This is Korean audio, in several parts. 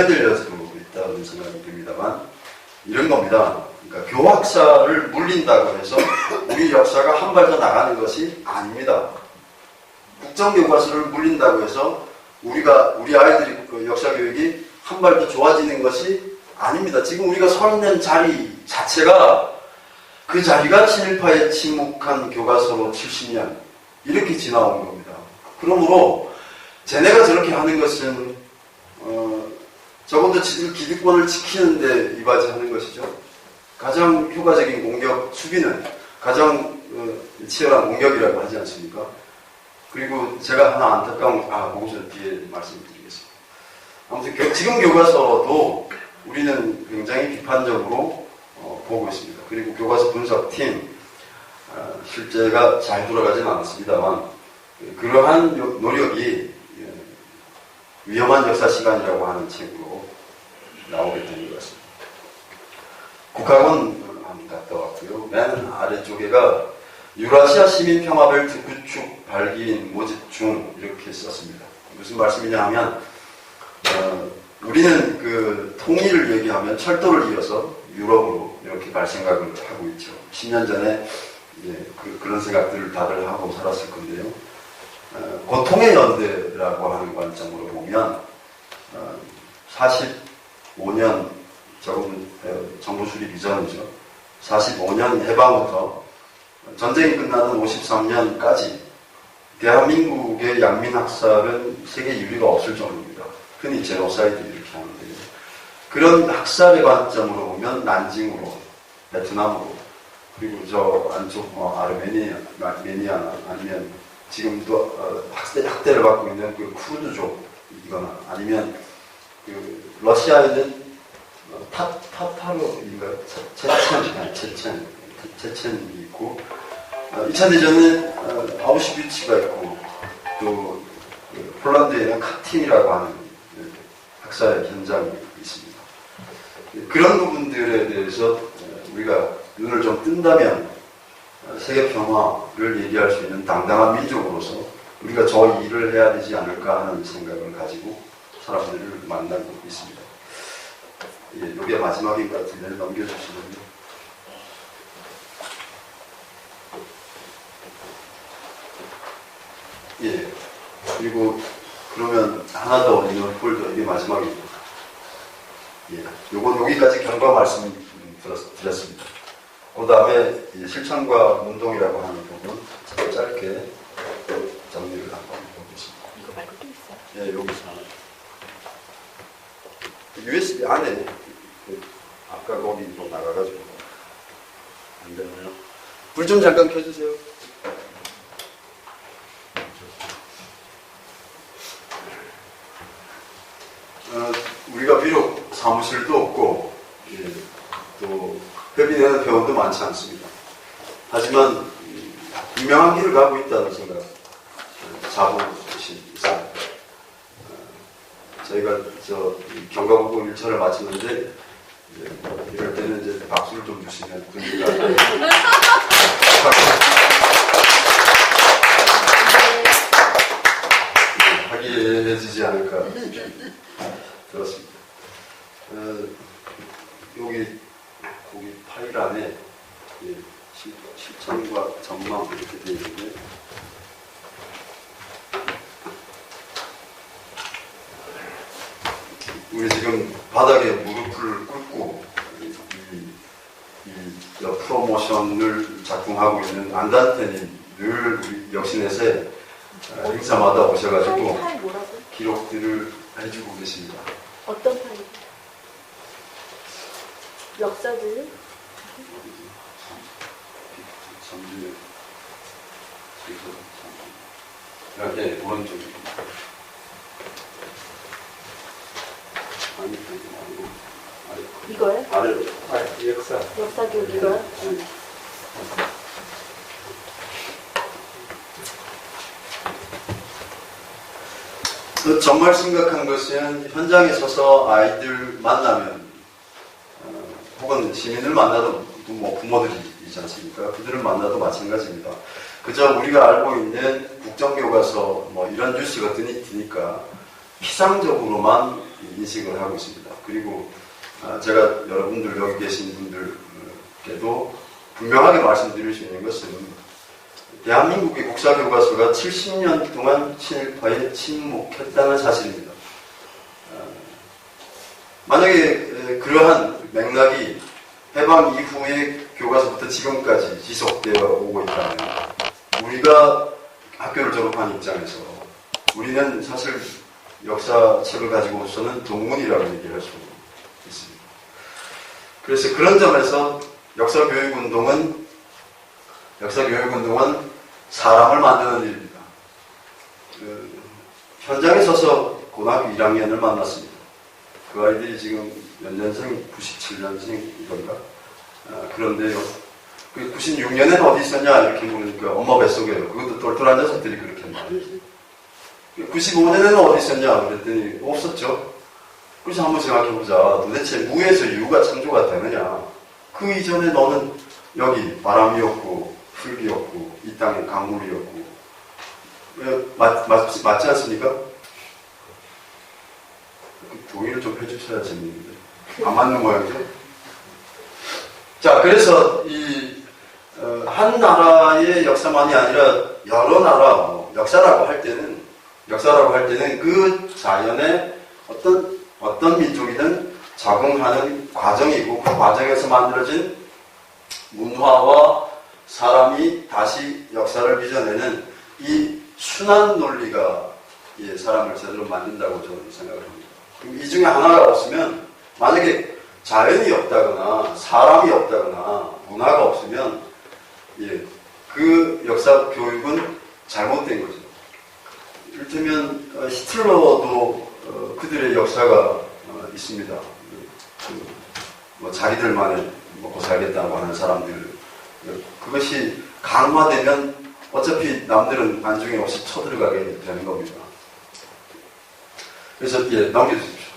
오래되어서 있다는 생각이 듭니다만 이런 겁니다. 그러니까 교학사를 물린다고 해서 우리 역사가 한 발 더 나가는 것이 아닙니다. 국정교과서를 물린다고 해서 우리가 우리 아이들이 그 역사 교육이 한 발 더 좋아지는 것이 아닙니다. 지금 우리가 서 있는 자리 자체가 그 자리가 친일파에 침묵한 교과서로 70년 이렇게 지나온 겁니다. 그러므로 쟤네가 저렇게 하는 것은 어, 적어도 지들 기득권을 지키는데 이바지하는 것이죠. 가장 효과적인 공격 수비는 가장 어, 치열한 공격이라고 하지 않습니까? 그리고 제가 하나 안타까운 아 거기서 뒤에 말씀드리겠습니다. 아무튼 교- 지금 교과서도 우리는 굉장히 비판적으로 어, 보고 있습니다. 그리고 교과서 분석팀 어, 실제가 잘 돌아가진 않았습니다만 그러한 요- 노력이 예, 위험한 역사 시간이라고 하는 책으로 나오게 된것 같습니다. 국학원 한번 갔다 왔고요. 맨 아래쪽에가 유라시아 시민 평화벨트 구축 발기인 모집 중 이렇게 썼습니다. 무슨 말씀이냐 하면 어, 우리는 그 통일을 얘기하면 철도를 이어서 유럽으로 이렇게 갈 생각을 하고 있죠. 10년 전에 그, 런 생각들을 다들 하고 살았을 건데요. 어, 고통의 연대라고 하는 관점으로 보면 어, 45년 조금 어, 정부 수립 이전이죠. 45년 해방부터 전쟁이 끝나는 53년까지 대한민국의 양민학살은 세계 유리가 없을 정도입니다. 흔히 제노사이드 이렇게 하는데요. 그런 학살의 관점으로 보면 난징으로, 베트남으로, 그리고 저 안쪽 어, 아르메니아, 아르메니아나 아니면 지금도 어, 학대, 학대를 받고 있는 그 쿠르드족이거나 아니면 그 러시아에는 어, 타, 타타르인가요? 체- 체첸, 아니, 체첸, 체첸이 있고, 어, 2차 대전은 어, 아우슈비츠가 있고, 또그 폴란드에는 카틴이라고 하는 그 학살 현장이 있습니다. 그런 부분들에 대해서 어, 우리가 눈을 좀 뜬다면 어, 세계 평화를 얘기할 수 있는 당당한 민족으로서 우리가 저 일을 해야 되지 않을까 하는 생각을 가지고 사람들을 만나고 있습니다. 예, 이게 마지막인 것 같은데 넘겨주시면요. 예. 그리고 그러면 하나 더 있는 폴더 이게 마지막입니다. 예. 요건 여기까지 결과 말씀 드렸, 드렸습니다. 그 다음에 실천과 운동이라고 하는 부분 참 짧게 정리를 한번 해보겠습니다. 이거 말고 또 있어요? 예, 여기서 하나. USB 안에 그 아까 거기로 나가가지고 안 되나요? 불 좀 잠깐 켜주세요. 어, 우리가 비록 사무실도 없고 예, 또 협의되는 회원도 많지 않습니다. 하지만 음, 분명한 길을 가고 있다는 생각 있습니다. 어, 저희가 저 경과보고 1차를 마치는데 이제 이럴 때는 이제 박수를 좀 주시면 분위기가 하기해지지 않을까 들었습니다. 어, 여기 거기 파일 안에 예, 실- 실천과 전망 이렇게 되어 있는데 우리 지금 바닥에 무릎을 꿇고 이, 이, 이 프로모션을 작동하고 있는 안단테님 늘 우리 역신에서 어, 행사마다 오셔가지고 파일, 파일 뭐라고? 기록들을 해주고 계십니다. 어떤 파일? 역사들? 전주 이렇게 오른쪽 아니 이거요? 아래로 아, 역사. 역사 교육 이거요? 네. 그 정말 심각한 것은 현장에 서서 아이들 만나면 어, 혹은 시민을 만나도 뭐 부모들이 있지 않습니까? 그들을 만나도 마찬가지입니다. 그저 우리가 알고 있는 국정교과서 뭐 이런 뉴스가 뜨니까 피상적으로만 인식을 하고 있습니다. 그리고 아, 제가 여러분들 여기 계신 분들께도 분명하게 말씀드릴 수 있는 것은 대한민국의 국사교과서가 70년 동안 친일파에 침묵했다는 사실입니다. 아, 만약에 에, 그러한 맥락이 해방 이후의 교과서부터 지금까지 지속되어 오고 있다면 우리가 학교를 졸업한 입장에서 우리는 사실 역사책을 가지고서는 동문이라고 얘기할 수 있습니다. 그래서 그런 점에서 역사교육운동은 역사교육운동은 사람을 만드는 일입니다. 그, 현장에 서서 고등학교 1학년을 만났습니다. 그 아이들이 지금 몇 년생? 97년생이던가? 아, 그런데요. 그 96년에는 어디 있었냐? 이렇게 물으니까 엄마 뱃속에요. 그것도 똘똘한 녀석들이 그렇게 말해요. 95년에는 어디 있었냐? 그랬더니 없었죠. 그래서 한번 생각해보자. 도대체 무에서 유가 창조가 되느냐? 그 이전에 너는 여기 바람이었고, 흙이었고, 이 땅에 강물이었고, 왜, 맞, 맞, 맞지 않습니까? 그 동의를 좀 해주셔야 재밌는데. 안 맞는 모양이죠? 자, 그래서 이, 어, 한 나라의 역사만이 아니라 여러 나라, 뭐 역사라고 할 때는, 역사라고 할 때는 그 자연의 어떤, 어떤 민족이든 적응하는 과정이고, 그 과정에서 만들어진 문화와 사람이 다시 역사를 빚어내는 이 순환 논리가 예, 사람을 제대로 만든다고 저는 생각을 합니다. 이 중에 하나가 없으면, 만약에 자연이 없다거나 사람이 없다거나 문화가 없으면 예, 그 역사 교육은 잘못된 거죠. 이를테면 어, 히틀러도 어, 그들의 역사가 어, 있습니다. 그, 뭐 자기들만의 먹고 살겠다고 하는 사람들 어, 그것이 강화되면 어차피 남들은 안중에 없이 쳐들어가게 되는 겁니다. 그래서 예, 넘겨주십시오.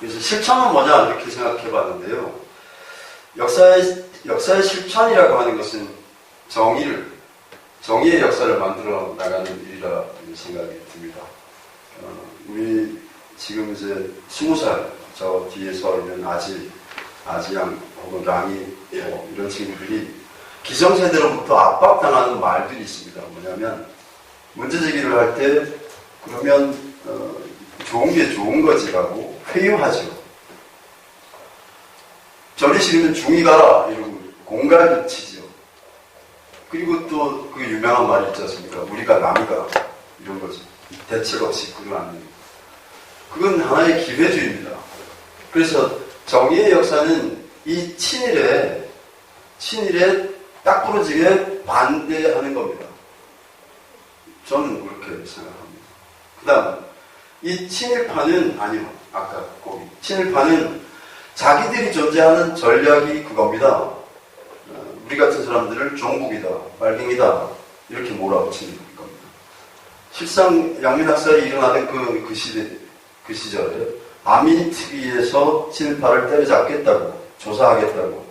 그래서 실천은 뭐냐 이렇게 생각해 봤는데요. 역사의, 역사의 실천이라고 하는 것은 정의를, 정의의 역사를 만들어 나가는 일이라 생각이 듭니다. 어, 우리 지금 이제 스무 살, 저 뒤에 서 있는 아지, 아지양 혹은 랑이 뭐 이런 친구들이 기성세대로부터 압박당하는 말들이 있습니다. 뭐냐면 문제 제기를 할 때 그러면 어, 좋은 게 좋은 거지라고 회유하죠. 전리 싫으면 중이 가라 이러고 공갈도 치죠. 그리고 또 그 유명한 말이 있지 않습니까? 우리가 남이가 이런 거죠. 대책 없이 끌어안는. 그건 하나의 기회주의입니다. 그래서 정의의 역사는 이 친일에 친일에 딱 부러지게 반대하는 겁니다. 저는 그렇게 생각합니다. 그 다음, 이 친일파는, 아니요, 아까 거기. 친일파는 자기들이 존재하는 전략이 그겁니다. 어, 우리 같은 사람들을 종북이다, 빨갱이다, 이렇게 몰아붙이는 겁니다. 실상 양민학살이 일어나던 그, 그 시대, 그 시절에 아민특위에서 친일파를 때려잡겠다고, 조사하겠다고,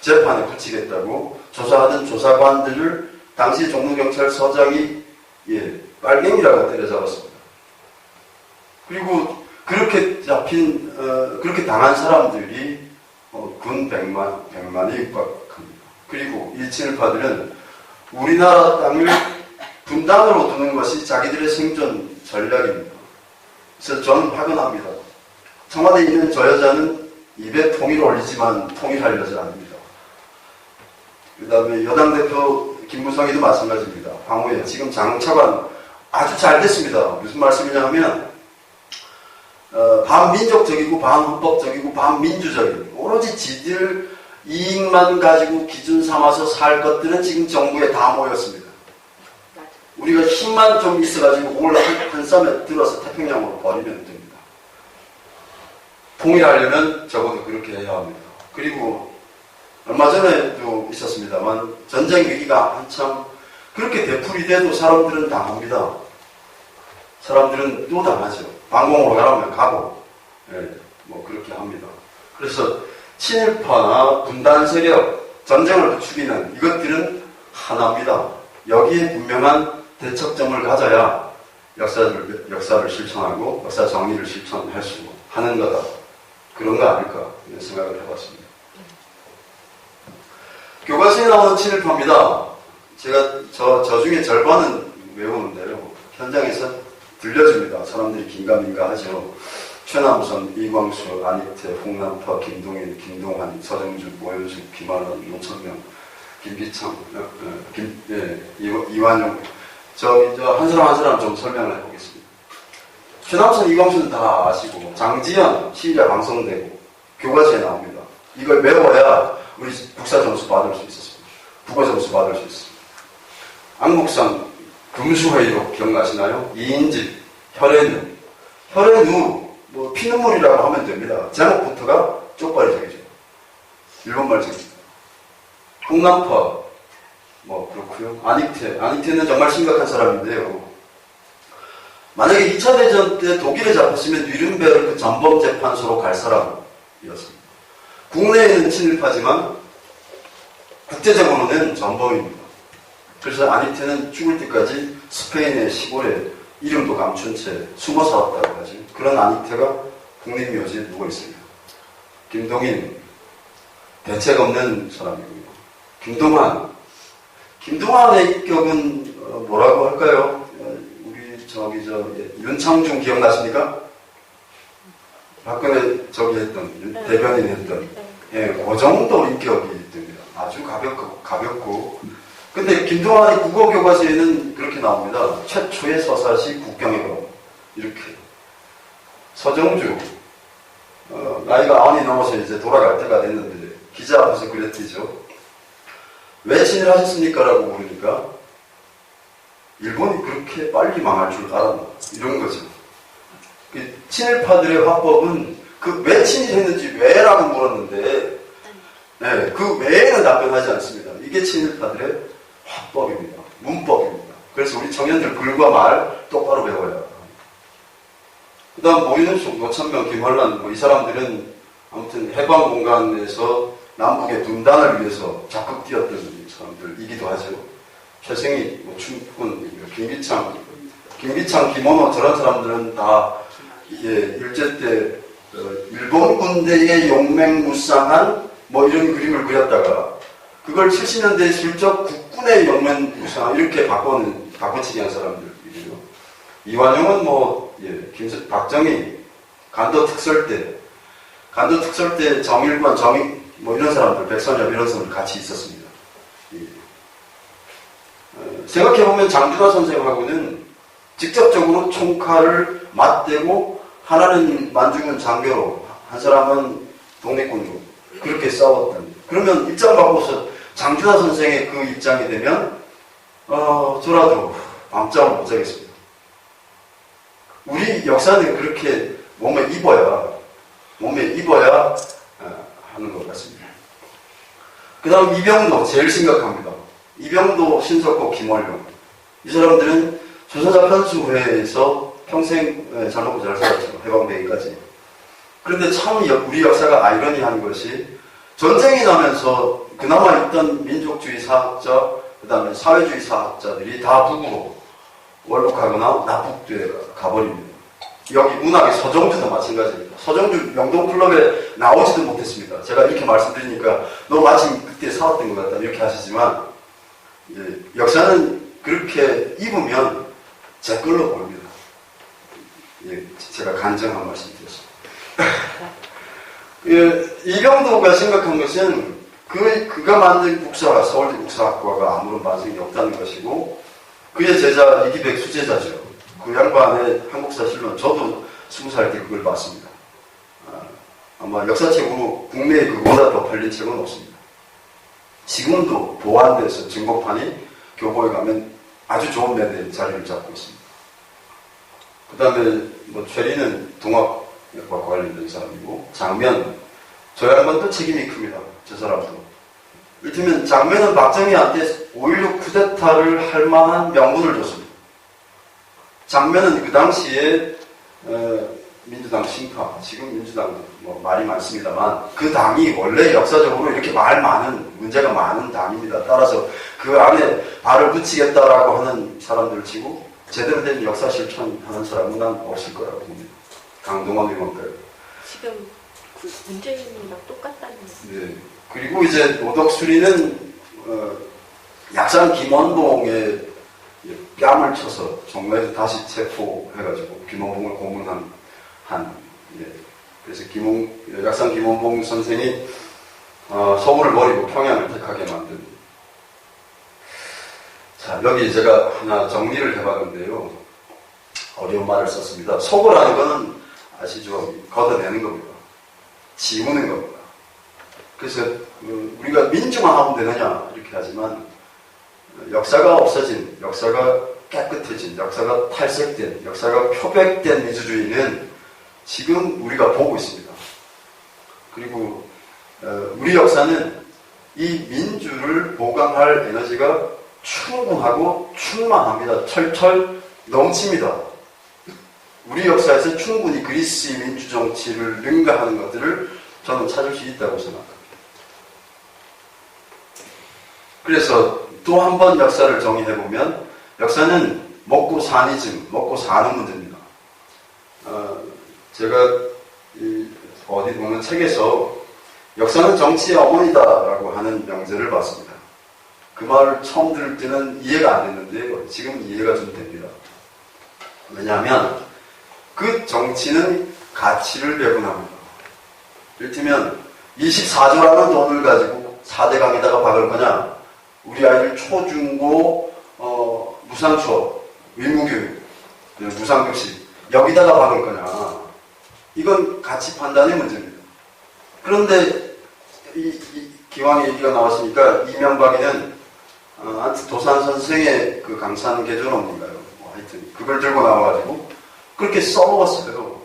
재판에 붙이겠다고 조사하던 조사관들을 당시 종로경찰서장이 예, 빨갱이라고 때려잡았습니다. 그리고 그렇게 잡힌, 어, 그렇게 당한 사람들이 어, 군 100만, 100만에 육박합니다. 그리고 이 친일파들은 우리나라 땅을 분당으로 두는 것이 자기들의 생존 전략입니다. 그래서 저는 화근합니다. 청와대에 있는 저 여자는 입에 통일 올리지만 통일할 여자 아닙니다. 그 다음에 여당 대표 김무성이도 마찬가지입니다. 황후에 지금 장차관 아주 잘 됐습니다. 무슨 말씀이냐 하면 어, 반민족적이고 반헌법적이고 반민주적인 오로지 지들 이익만 가지고 기준 삼아서 살 것들은 지금 정부에 다 모였습니다. 우리가 힘만 좀 있어가지고 그걸 한, 한 쌈에 들어서 태평양으로 버리면 됩니다. 통일하려면 적어도 그렇게 해야 합니다. 그리고 얼마 전에도 있었습니다만 전쟁 위기가 한참 그렇게 되풀이 돼도 사람들은 당합니다. 사람들은 또 당하죠. 방공으로 가라면 가고, 예, 뭐 그렇게 합니다. 그래서 친일파나 분단 세력, 전쟁을 부추기는 이것들은 하나입니다. 여기에 분명한 대척점을 가져야 역사를, 역사를 실천하고 역사 정의를 실천할 수 하는 거다. 그런 거 아닐까 이런 생각을 해봤습니다. 교과서에 나오는 친일파입니다. 제가 저, 저 중에 절반은 외우는데요. 현장에서 들려줍니다. 사람들이 긴가민가 하죠. 최남선, 이광수, 안익태, 홍남파, 김동인, 김동환, 서정주, 모현숙, 김한원, 노천명, 김기창, 어, 어, 김, 예, 이와- 이완용. 저, 저, 한 사람 한 사람 좀 설명을 해보겠습니다. 최남선, 이광수는 다 아시고, 장지현, 시리아 방송되고, 교과서에 나옵니다. 이걸 외워야 우리 국사 점수 받을 수 있었습니다. 국어 점수 받을 수 있습니다. 안국상, 금수회의록 기억나시나요? 이인집, 혈앤우. 혈앤우, 뭐, 피눈물이라고 하면 됩니다. 제목부터가 쪽발이적이죠. 일본말적입니다. 홍남파, 뭐, 그렇고요 안익태. 안익태는 정말 심각한 사람인데요. 만약에 2차 대전 때 독일에 잡혔으면 뉘른베르크 전범재판소로 갈 사람이었습니다. 국내에는 친일파지만 국제적으로는 전범입니다. 그래서 아니테는 죽을 때까지 스페인의 시골에 이름도 감춘 채 숨어 살았다고 하죠. 그런 아니테가 국립묘지에 누워 있습니다. 김동인, 대책 없는 사람이고요. 김동환, 김동환의 인격은 어, 뭐라고 할까요? 어, 우리 저기 저 예, 윤창중 기억나십니까? 박근혜 저기 했던 윤- 네. 대변인 했던 네. 예, 그 정도 인격이 됩니다. 아주 가볍고, 가볍고. 근데 김동환의 국어 교과서에는 그렇게 나옵니다. 최초의 서사시 국경의 거 이렇게. 서정주, 어, 나이가 아흔이 넘어서 이제 돌아갈 때가 됐는데, 기자 앞에서 그랬지죠. 왜 친일하셨습니까? 라고 물으니까, 일본이 그렇게 빨리 망할 줄 알았나. 이런 거죠. 그 친일파들의 화법은 그 왜 친일했는지 왜라고 물었는데 네, 그 외에는 답변하지 않습니다. 이게 친일파들의 합법입니다. 문법입니다. 그래서 우리 청년들 글과 말 똑바로 배워야 그 다음 모이는숙, 노천명, 김환란 뭐 이 사람들은 아무튼 해방 공간에서 남북의 분단을 위해서 적극 뛰었던 사람들이기도 하죠. 최승희, 뭐 춘군, 김기창, 김기창, 김원호 저런 사람들은 다 예, 일제 때 어, 일본 군대의 용맹무쌍한 뭐 이런 그림을 그렸다가 그걸 70년대에 실적 10분의 영문 구사 이렇게 바꿔 바꿔치기 한 사람들이고요. 이완용은 뭐 예, 김수, 박정희 간도 특설때 간도 특설때 정일관 정일 뭐 이런 사람들 백선엽 이런 사람들 같이 있었습니다. 예. 어, 생각해 보면 장준하 선생하고는 직접적으로 총칼을 맞대고 하나는 만주군 장교로 한 사람은 독립군으로 그렇게 싸웠던. 그러면 입장 바꿔서 장준하 선생의 그 입장이 되면 어 저라도 밤잠을 못 자겠습니다. 우리 역사는 그렇게 몸에 입어야 몸에 입어야 어, 하는 것 같습니다. 그 다음 이병도 제일 심각합니다. 이병도, 신석호, 김원룡 이 사람들은 조선사 편수회에서 평생 예, 잘 먹고 잘 살았죠. 해방되기까지. 그런데 참 여- 우리 역사가 아이러니한 것이 전쟁이 나면서 그나마 있던 민족주의 사학자, 그 다음에 사회주의 사학자들이 다 북으로 월북하거나 납북돼 가버립니다. 여기 문학의 서정주도 마찬가지입니다. 서정주 명동클럽에 나오지도 못했습니다. 제가 이렇게 말씀드리니까 너 마침 그때 살았던 것 같다 이렇게 하시지만 이제 역사는 그렇게 입으면 제 걸로 보입니다. 예, 제가 간증한 말씀 드렸습니다. 예, 이병도가 생각한 것은 그, 그가 만든 국사, 서울대 국사학과가 아무런 반성이 없다는 것이고 그의 제자 이기백 수제자죠. 그 양반의 한국사 실론 저도 스무 살 때 그걸 봤습니다. 아, 아마 역사책으로 국내에 그보다 더 팔린 책은 없습니다. 지금도 보완돼서 증거판이 교보에 가면 아주 좋은 매대 자리를 잡고 있습니다. 그 다음에 뭐 최리는 동학과 관련된 사람이고 장면 저 양반도 책임이 큽니다. 저 사람도. 이를테면 장면은 박정희한테 5.16 쿠데타를 할 만한 명분을 줬습니다. 장면은 그 당시에 어, 민주당 신파, 지금 민주당 뭐 말이 많습니다만 그 당이 원래 역사적으로 이렇게 말 많은 문제가 많은 당입니다. 따라서 그 안에 발을 붙이겠다라고 하는 사람들을 치고 제대로 된 역사 실천하는 사람은 난 없을 거라고 봅니다. 강동원 의원 빼고. 지금 그 문재인이랑 똑같다는 네. 그리고 이제 오덕수리는 어, 약산 김원봉의 뺨을 쳐서 정부에서 다시 체포해가지고 김원봉을 고문한 한 예. 그래서 김원 약산 김원봉 선생이 어, 서울을 버리고 평양을 택하게 만든. 자 여기 제가 하나 정리를 해봤는데요. 어려운 말을 썼습니다. 속어라는 거는 아시죠? 걷어내는 겁니다 지우는 겁니다 그래서 어, 우리가 민주화하면 되느냐 이렇게 하지만 어, 역사가 없어진, 역사가 깨끗해진, 역사가 탈색된, 역사가 표백된 민주주의는 지금 우리가 보고 있습니다. 그리고 어, 우리 역사는 이 민주를 보강할 에너지가 충분하고 충만합니다. 철철 넘칩니다. 우리 역사에서 충분히 그리스의 민주 정치를 능가하는 것들을 저는 찾을 수 있다고 생각합니다. 그래서 또 한 번 역사를 정의해 보면 역사는 먹고 사니즘, 먹고 사는 문제입니다. 어, 제가 이 어디 보는 책에서 역사는 정치의 어머니다라고 하는 명제를 봤습니다. 그 말을 처음 들을 때는 이해가 안 됐는데요. 지금 이해가 좀 됩니다. 왜냐하면 그 정치는 가치를 배분합니다. 이를테면 24조라는 돈을 가지고 4대강에다가 박을 거냐 우리 아이들 초중고 어, 무상초 의무교육 네, 무상급식 여기다가 박을 거냐 이건 가치 판단의 문제입니다. 그런데 이, 이 기왕 얘기가 나왔으니까 이명박이는 어, 도산 선생의 그 강산 개조론인가요? 뭐 하여튼 그걸 들고 나와가지고 그렇게 써먹었어요.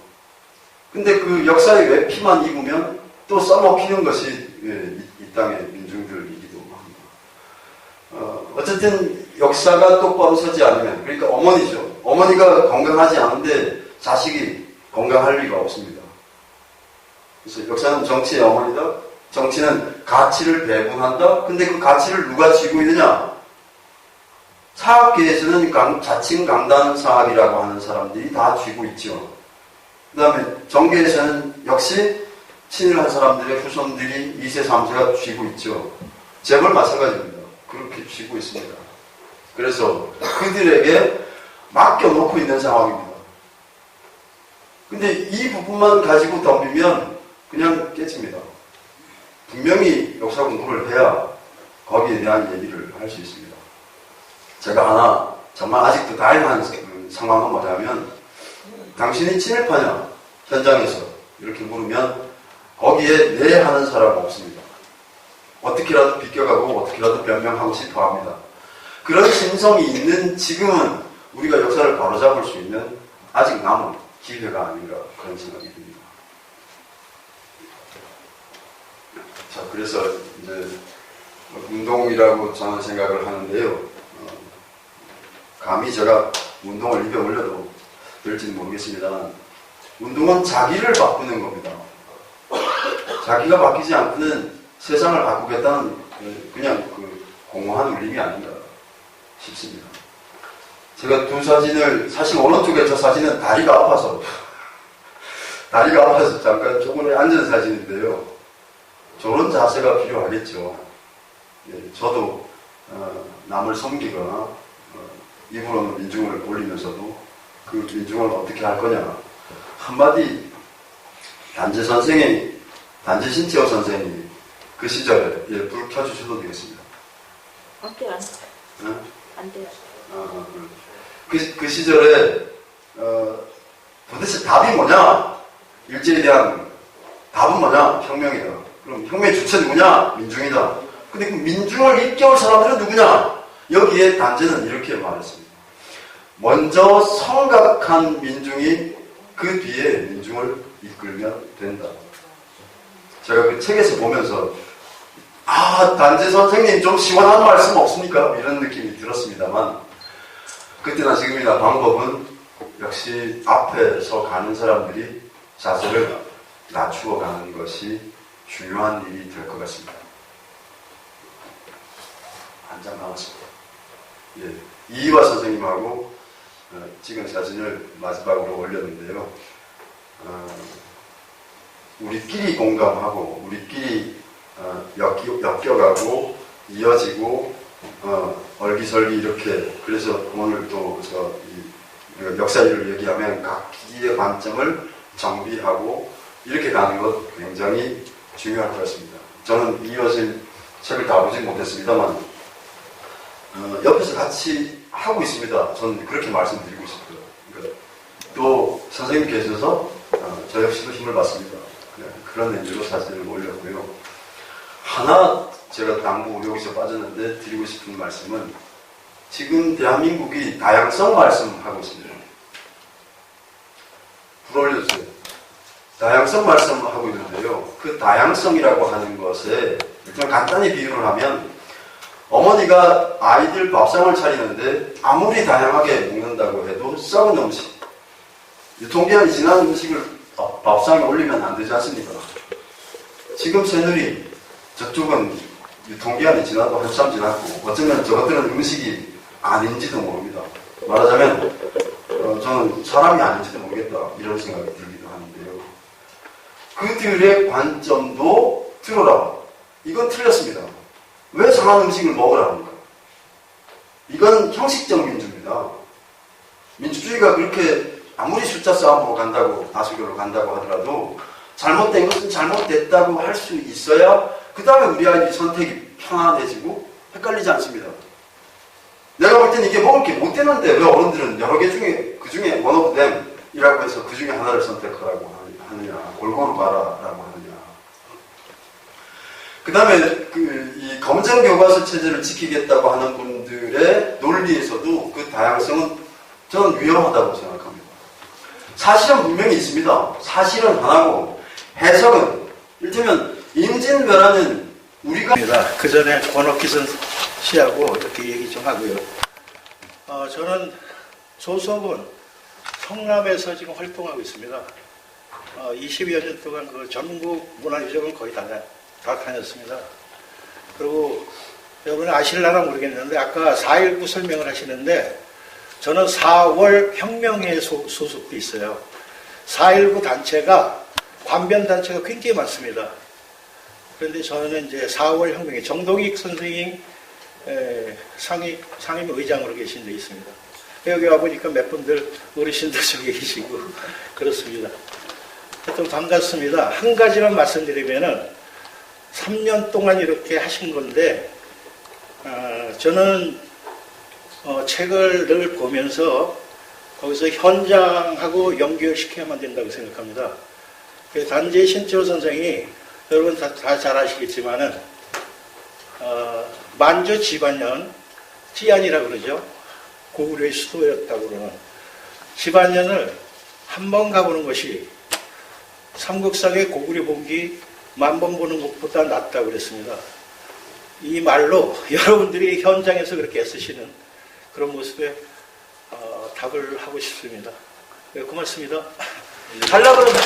근데 그 역사에 왜 피만 입으면 또 써먹히는 것이 예, 이, 이 땅의 민중들이기도 합니다. 어, 어쨌든 역사가 똑바로 서지 않으면 그러니까 어머니죠. 어머니가 건강하지 않은데 자식이 건강할 리가 없습니다. 그래서 역사는 정치의 어머니다. 정치는 가치를 배분한다. 근데 그 가치를 누가 쥐고 있느냐? 사학계에서는 강- 자칭 강단 사학이라고 하는 사람들이 다 쥐고 있죠. 그 다음에 정계에서는 역시 친일한 사람들의 후손들이 2세, 3세가 쥐고 있죠. 재벌 마찬가지입니다. 그렇게 쥐고 있습니다. 그래서 그들에게 맡겨놓고 있는 상황입니다. 근데 이 부분만 가지고 덤비면 그냥 깨집니다. 분명히 역사 공부를 해야 거기에 대한 얘기를 할 수 있습니다. 제가 하나 정말 아직도 다양한 상황은 뭐냐면 당신이 친일파냐 현장에서 이렇게 물으면 거기에 네 하는 사람 없습니다. 어떻게라도 비껴가고 어떻게라도 변명하고 싶어 합니다. 그런 심성이 있는 지금은 우리가 역사를 바로잡을 수 있는 아직 남은 기회가 아닌가 그런 생각이 듭니다. 자, 그래서 이제 운동이라고 저는 생각을 하는데요. 어, 감히 제가 운동을 입에 올려도 될지는 모르겠습니다만 운동은 자기를 바꾸는 겁니다. 자기가 바뀌지 않고는 세상을 바꾸겠다는 그- 그냥 그 공허한 울림이 아닌가 싶습니다. 제가 두 사진을 사실 오른쪽에 저 사진은 다리가 아파서 다리가 아파서 잠깐 조금에 앉은 사진인데요. 저런 자세가 필요하겠죠. 예, 저도 어, 남을 섬기거나 어, 입으로는 민중을 올리면서도 그 민중을 어떻게 할 거냐 한마디 단재 선생이 단재 신채호 선생이 그 시절에 예, 불 켜주셔도 되겠습니다. 안 돼. 응? 안 돼요. 어, 그, 그 시절에 어, 도대체 답이 뭐냐? 일제에 대한 답은 뭐냐? 혁명이다. 그럼 혁명의 주체는 누구냐? 민중이다. 근데 그 민중을 일깨울 사람들은 누구냐? 여기에 단체는 이렇게 말했습니다. 먼저 성각한 민중이 그 뒤에 민중을 이끌면 된다. 제가 그 책에서 보면서 아 단재 선생님 좀 시원한 말씀 없습니까? 이런 느낌이 들었습니다만 그때나 지금이나 방법은 역시 앞에서 가는 사람들이 자세를 낮추어 가는 것이 중요한 일이 될 것 같습니다. 한 장 남았습니다. 예, 이희화 선생님하고 어, 찍은 사진을 마지막으로 올렸는데요. 어, 우리끼리 공감하고 우리끼리 어, 엮이, 엮여 가고 이어지고 어, 얼기설기 이렇게 그래서 오늘 또저 역사를 얘기하면 각 기의 관점을 정비하고 이렇게 가는 것 굉장히 중요할 것 같습니다. 저는 이어진 책을 다 보진 못했습니다만 어, 옆에서 같이 하고 있습니다. 저는 그렇게 말씀드리고 싶어요. 그러니까 또 선생님께 있어서 어, 저 역시도 힘을 받습니다. 네, 그런 의미로 사진을 올렸고요. 하나 제가 당부 여기서 빠졌는데 드리고 싶은 말씀은 지금 대한민국이 다양성 말씀하고 있습니다. 불 올려주세요. 다양성 말씀하고 있는데요. 그 다양성이라고 하는 것에 일단 간단히 비유를 하면 어머니가 아이들 밥상을 차리는데 아무리 다양하게 먹는다고 해도 썩은 음식, 유통기한이 지난 음식을 밥- 밥상에 올리면 안 되지 않습니까? 지금 새누리 저쪽은 유통기한이 지나도 한참 지났고 어쩌면 저것들은 음식이 아닌지도 모릅니다. 말하자면 어, 저는 사람이 아닌지도 모르겠다 이런 생각이 들기도 하는데요. 그들의 관점도 들어라. 이건 틀렸습니다. 왜 상한 음식을 먹으라 합니까? 이건 형식적 민주입니다. 민주주의가 그렇게 아무리 숫자 싸움으로 간다고 다수결로 간다고 하더라도 잘못된 것은 잘못됐다고 할 수 있어야 그 다음에 우리 아이들이 선택이 편안해지고 헷갈리지 않습니다. 내가 볼 때는 이게 먹을 게 못 되는데 왜 어른들은 여러 개 중에 그 중에 one of them이라고 해서 그 중에 하나를 선택하라고 하느냐 골고루 봐라라고 하느냐 그 다음에 그이 검정 교과서 체제를 지키겠다고 하는 분들의 논리에서도 그 다양성은 저는 위험하다고 생각합니다. 사실은 분명히 있습니다. 사실은 하나고 해석은 일테면 임진왜란은 우리가. 그 전에 권옥기선 씨하고 이렇게 얘기 좀 하고요. 어, 저는 조석은 성남에서 지금 활동하고 있습니다. 어, 20여 년 동안 그 전국 문화유적을 거의 다, 다 다녔습니다. 그리고 여러분 아실라나 모르겠는데 아까 4.19 설명을 하시는데 저는 4월 혁명에 소, 소속돼 있어요. 4.19 단체가 관변 단체가 굉장히 많습니다. 그런데 저는 이제 4월 혁명에 정동익 선생님 에, 상임, 상임 의장으로 계신 데 있습니다. 여기 와보니까 몇 분들 어르신들 저기 계시고 그렇습니다. 하여튼 반갑습니다. 한 가지만 말씀드리면은 3년 동안 이렇게 하신 건데 아, 저는 어, 책을 늘 보면서 거기서 현장하고 연결시켜야만 된다고 생각합니다. 그 단지 신철 선생이 여러분 다, 다잘 아시겠지만은 어, 만주 집안년 찌안이라고 그러죠. 고구려의 수도였다고 그러는 집안년을 한 번 가보는 것이 삼국상의 고구려 본기 만 번 보는 것보다 낫다고 그랬습니다. 이 말로 여러분들이 현장에서 그렇게 애쓰시는 그런 모습에 어, 답을 하고 싶습니다. 네, 고맙습니다. 잘 나가랍니다.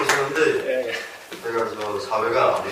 오셨는데 예. 제가 저 사회가